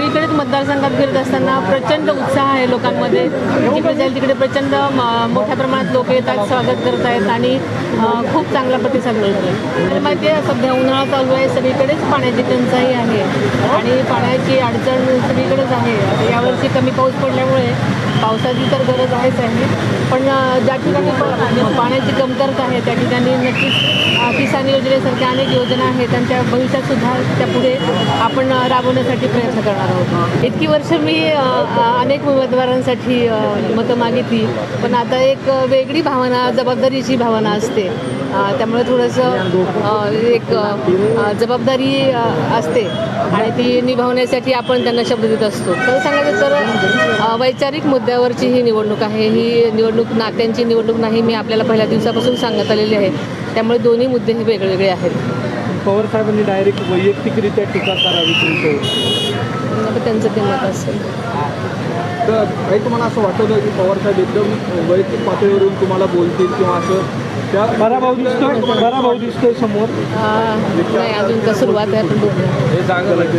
सगळीकडेच मतदारसंघात फिरत असताना प्रचंड उत्साह आहे लोकांमध्ये. जिकडे जाईल तिकडे प्रचंड म- मोठ्या प्रमाणात लोक येतात स्वागत करत आहेत आणि खूप चांगला प्रतिसाद मिळतो आहे माहिती आहे सध्या उन्हाळा चालू आहे सगळीकडेच पाण्याची टंचाई आहे आणि पाण्याची अडचण सगळीकडेच आहे. आता यावर्षी कमी पाऊस पडल्यामुळे पावसाची तर गरज आहेच आहे. पण ज्या ठिकाणी पाण्याची कमतरता आहे त्या ठिकाणी नक्कीच किसान योजनेसारख्या अनेक योजना आहेत त्यांच्या भविष्यातसुद्धा भविष्यात सुद्धा त्या पुढे आपण राबवण्यासाठी प्रयत्न करणार आहोत. इतकी वर्ष मी अनेक उमेदवारांसाठी मतं मागितली पण आता एक वेगळी भावना जबाबदारीची भावना असते. त्यामुळे थोडंसं एक जबाबदारी असते आणि ती निभावण्यासाठी आपण त्यांना शब्द देत असतो. तर सांगायचं तर वैचारिक मुद्द्यावरची ही निवडणूक आहे. ही निवडणूक नात्यांची निवडणूक नाही मी आपल्याला पहिल्या दिवसापासून सांगत आलेली आहे. त्यामुळे दोन्ही मुद्दे हे वेगवेगळे आहेत. पवार साहेबांनी डायरेक्ट वैयक्तिकरित्या टीका करावी आता त्यांचं ते मत असेल. तर काही तुम्हाला असं वाटतं की पवार साहेब एकदम वैयक्तिक पातळीवरून तुम्हाला बोलतील किंवा असं? त्या बरा भाऊ दिसतोय बरा भाऊ दिसतोय समोर. नाही अजून तर सुरुवात आहे